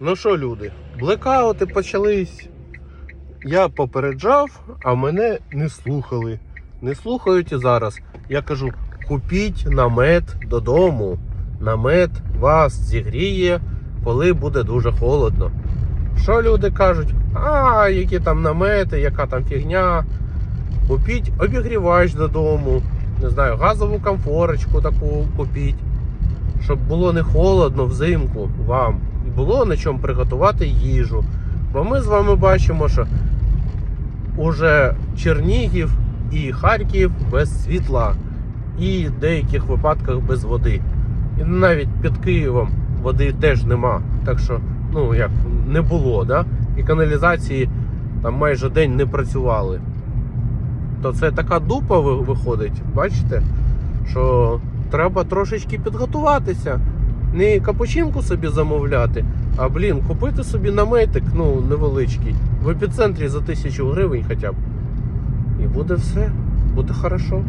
Ну що, люди, блекаути почались. Я попереджав, а мене не слухали. Не слухають і зараз. Я кажу: купіть намет додому. Намет вас зігріє, коли буде дуже холодно. Що люди кажуть? А, які там намети, яка там фігня. Купіть обігрівач додому. Не знаю, газову комфорочку таку купіть. Щоб було не холодно взимку вам. І було на чому приготувати їжу. Бо ми з вами бачимо, що уже Чернігів і Харків без світла, і в деяких випадках без води. І навіть під Києвом води теж нема. Так що, ну як не було, да? і каналізації там майже день не працювали. То це така дупа виходить, бачите, що треба трошечки підготуватися. Не капучинку собі замовляти, а блін, купити собі наметик, ну, невеличкий, в епіцентрі за тисячу гривень хоча б. І буде все, буде хорошо.